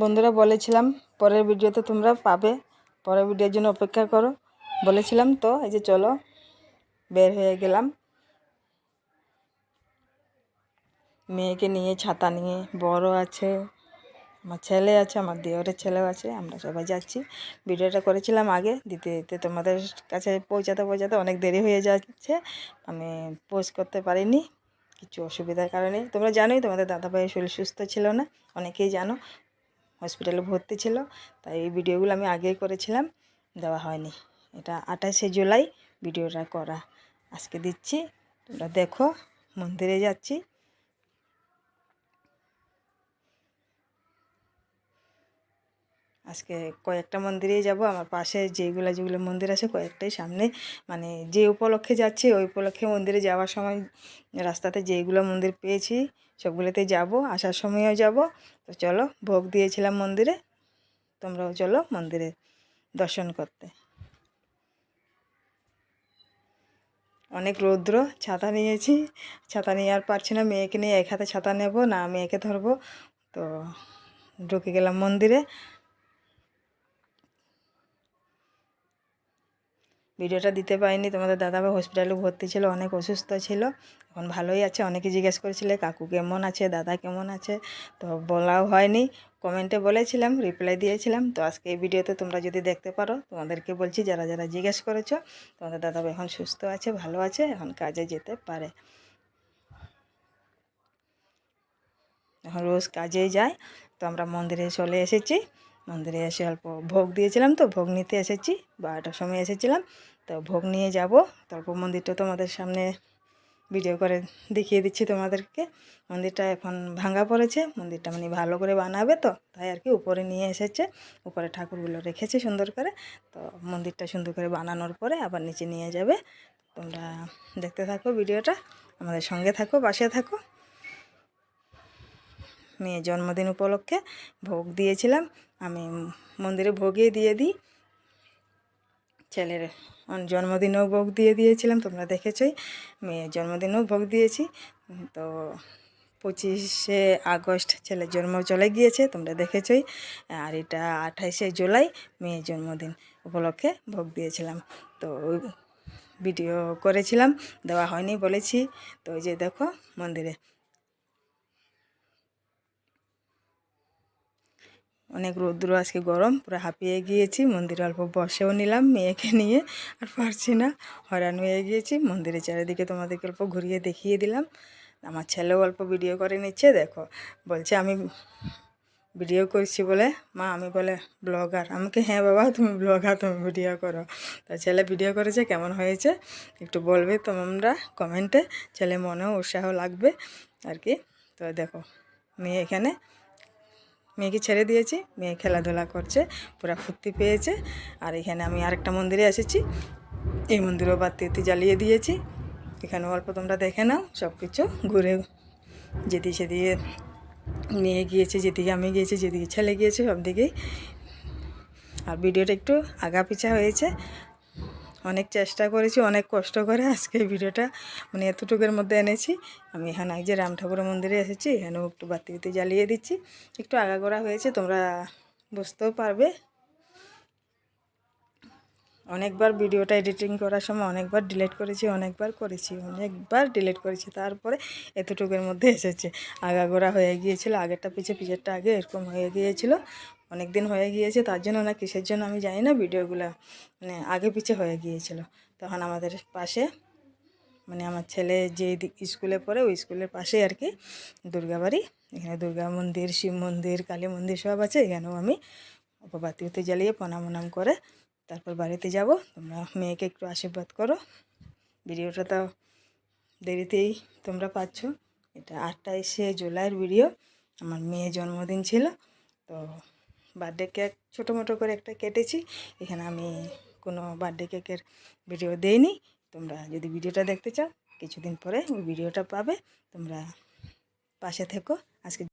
বন্ধুরা বলেছিলাম, পরের ভিডিওতে তোমরা পাবে। পরের ভিডিওর জন্য অপেক্ষা করো। বলেছিলাম তো, এই যে চলো, বের হয়ে গেলাম। মেয়েকে নিয়ে ছাতা নিয়ে, বড় আছে, আমার ছেলে আছে, আমার দেওরের ছেলেও আছে, আমরা সবাই যাচ্ছি। ভিডিওটা করেছিলাম আগে, দিতে দিতে তোমাদের কাছে পৌঁছাতে পৌঁছাতে অনেক দেরি হয়ে যাচ্ছে, আমি পোস্ট করতে পারিনি, কিছু অসুবিধার কারণে। তোমরা জানোই, তোমাদের দাদা দাদাভাইয়ের শরীর সুস্থ ছিল না, অনেকেই জানো হসপিটালে ভর্তি ছিল, তাই এই ভিডিওগুলো আমি আগেই করেছিলাম, দেওয়া হয়নি। এটা আঠাশে জুলাই, ভিডিওটা করা। আজকে দিচ্ছি, তোমরা দেখো, মন্দিরে যাচ্ছি। আজকে কয়েকটা মন্দিরেই যাব। আমার পাশে যেগুলো যেগুলো মন্দির আছে কয়েকটাই সামনে। মানে যে উপলক্ষে যাচ্ছি, ওই উপলক্ষে মন্দিরে যাওয়ার সময় রাস্তাতে যেগুলো মন্দির পেয়েছি, সবগুলোতে যাব, আসার সময়ও যাব। তো চলো, ভোগ দিয়েছিলাম মন্দিরে। তোমরাও চলো মন্দিরে দর্শন করতে। অনেক রৌদ্র, ছাতা নিয়েছি। ছাতা নিয়ে আর পারছি না, মেয়েকে নিয়ে এক হাতে ছাতা নেব, না মেয়েকে ধরবো। তো ঢুকে গেলাম মন্দিরে। ভিডিওটা দিতে পারিনি। তোমাদের দাদাভাই হসপিটালে ভর্তি ছিল, অনেক অসুস্থ ছিল। এখন ভালোই আছে, অনেকে জিজ্ঞেস করেছিলে, কাকু কেমন আছে? দাদা কেমন আছে? তো বলাও হয়নি। কমেন্টে বলেছিলাম রিপ্লাই দিয়েছিলাম। তো আজকে এই ভিডিওতে তোমরা যদি দেখতে পারো, তোমাদেরকে বলছি, যারা যারা জিজ্ঞেস করেছ, তোমাদের দাদাভাই এখন সুস্থ আছে, ভালো আছে, এখন কাজে যেতে পারে। এখন রোজ কাজেই যায়। তো আমরা মন্দিরে চলে এসেছি। মন্দিরে এসে অল্প ভোগ দিয়েছিলাম তো, ভোগ নিতে এসেছি, বারোটার সময় এসেছিলাম। তো ভোগ নিয়ে যাব, তারপর মন্দিরটা তোমাদের সামনে ভিডিও করে দেখিয়ে দিচ্ছি তোমাদেরকে। মন্দিরটা এখন ভাঙা পড়েছে, মন্দিরটা মানে ভালো করে বানাবে তো, তাই আর কি উপরে নিয়ে এসেছে। উপরে ঠাকুরগুলো রেখেছে সুন্দর করে, তো মন্দিরটা সুন্দর করে বানানোর পরে আবার নিচে নিয়ে যাবে। তোমরা দেখতে থাকো ভিডিওটা, আমাদের সঙ্গে থাকো, পাশে থাকো। মেয়ের জন্মদিন উপলক্ষে ভোগ দিয়েছিলাম আমি মন্দিরে ভোগই দিয়ে দিই। ছেলের জন্মদিনেও ভোগ দিয়ে দিয়েছিলাম, তোমরা দেখেছই। মেয়ের জন্মদিনেও ভোগ দিয়েছি। তো পঁচিশে আগস্ট ছেলের জন্ম চলে গিয়েছে, তোমরা দেখেছই। আর এটা আঠাইশে জুলাই মেয়ের জন্মদিন উপলক্ষে ভোগ দিয়েছিলাম। তো ভিডিও করেছিলাম, দেওয়া হয়নি বলেছি। তো ওই যে দেখো মন্দিরে অনেক রৌদ্র আজকে গরম, পুরো হাঁপিয়ে গিয়েছি, মন্দিরে অল্প বসেও নিলাম মেয়েকে নিয়ে, আর পারছি না, হয়রান হয়ে গিয়েছি, মন্দিরের চারিদিকে তোমাদেরকে অল্প ঘুরিয়ে দেখিয়ে দিলাম। আমার ছেলেও অল্প ভিডিও করে নিচ্ছে, দেখো, বলছে আমি ভিডিও করছি বলে, মা আমি বলে ব্লগার, আমাকে হ্যাঁ বাবা, তুমি ব্লগার, তুমি ভিডিও করো। তা ছেলে ভিডিও করেছে, কেমন হয়েছে? একটু বলবে তোমরা কমেন্টে, ছেলে মনেও উৎসাহ লাগবে, আর কি। তো দেখো, মেয়ে এখানে মেয়েকে ছেড়ে দিয়েছি, মেয়ে খেলাধুলা করছে, পুরা ফুর্তি পেয়েছে। আর এখানে আমি আরেকটা মন্দিরে এসেছি। এই মন্দিরেও বাতি জ্বালিয়ে দিয়েছি। এখানে অল্প তোমরা দেখে নাও সব কিছু ঘুরে যেদিকে সেদিকে মেয়ে গিয়েছে, যেদিকে আমি গিয়েছি, যেদিকে ছেলে গিয়েছে সব দিকেই আর ভিডিওটা একটু আগা পিছা হয়েছে। অনেক চেষ্টা করেছি, অনেক কষ্ট করে আজকে ভিডিওটা মানে এতটুকুর মধ্যে এনেছি। আমি এখানে যে রাম ঠাকুরের মন্দিরে এসেছি এখানেও একটু বাতি বাতি জ্বালিয়ে দিচ্ছি। একটু আগাগোড়া হয়েছে, তোমরা বুঝতেও পারবে। অনেকবার ভিডিওটা এডিটিং করার সময় অনেকবার ডিলিট করেছি, অনেকবার করেছি, অনেকবার ডিলিট করেছি, তারপরে এতটুকুর মধ্যে এসেছে। আগাগোড়া হয়ে গিয়েছিল, আগেরটা পিছে পিছেরটা আগে এরকম হয়ে গিয়েছিল। অনেক দিন হয়ে গিয়েছে, তার জন্য না কিসের জন্য আমি জানি না, ভিডিওগুলো মানে আগে পিছে হয়ে গিয়েছিল। তখন আমাদের পাশে মানে আমার ছেলে যে স্কুলে পড়ে, ওই স্কুলের পাশে আর কি দুর্গাবাড়ি। এখানে দুর্গা মন্দির, শিব মন্দির, কালী মন্দির সব আছে, এখানেও আমি উপবাতি উতে জ্বালিয়ে প্রণাম উনাম করে তারপর বাড়িতে যাব। তোমরা মেয়েকে একটু আশীর্বাদ করো। ভিডিওটা তো দেরিতেই তোমরা পাচ্ছ। এটা আঠাইশে জুলাইয়ের ভিডিও। আমার মেয়ের জন্মদিন ছিল, তো বার্থডে কেক ছোটো মোটো করে একটা কেটেছি। এখানে আমি কোনো বার্থডে কেকের ভিডিও দেইনি। তোমরা যদি ভিডিওটা দেখতে চাও, কিছুদিন পরে ওই ভিডিওটা পাবে। তোমরা পাশে থেকো। আজকে